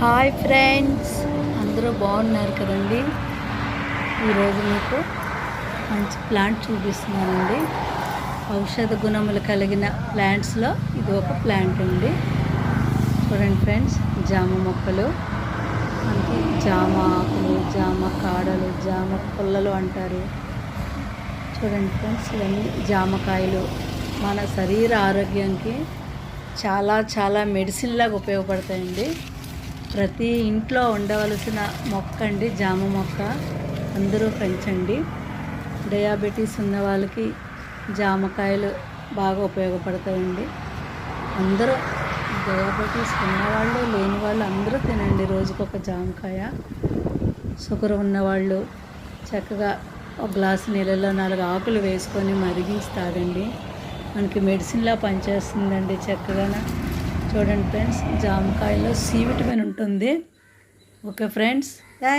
Hi friends. అందరూ బాగున్నారు కదండి? ఈరోజు మీకు మంచి ప్లాంట్ చూపిస్తున్నానండి. ఔషధ గుణములు కలిగిన ప్లాంట్స్లో ఇది ఒక ప్లాంట్ అండి. చూడండి ఫ్రెండ్స్ జామ మొక్కలు. మనకి జామ ఆకులు జామ కాడలు జామ పుల్లలు అంటారు. చూడండి ఫ్రెండ్స్ ఇవన్నీ జామకాయలు. మన శరీర ఆరోగ్యానికి చాలా చాలా మెడిసిన్ లాగా ఉపయోగపడతాయండి. ప్రతి ఇంట్లో ఉండవలసిన మొక్క అండి జామ మొక్క. అందరూ పెంచండి. డయాబెటీస్ ఉన్న వాళ్ళకి జామకాయలు బాగా ఉపయోగపడతాయండి. అందరూ డయాబెటీస్ ఉన్నవాళ్ళు లేని వాళ్ళు అందరూ తినండి. రోజుకొక జామకాయ. షుగర్ ఉన్నవాళ్ళు చక్కగా ఒక గ్లాసు నీళ్ళలో నాలుగు ఆకులు వేసుకొని మరిగించి తాగండి. మనకి మెడిసిన్లా పనిచేస్తుందండి చక్కగా చూడండి ఫ్రెండ్స్ జామకాయలో సి విటమిన్ ఉంటుంది. Okay friends. థ్యాంక్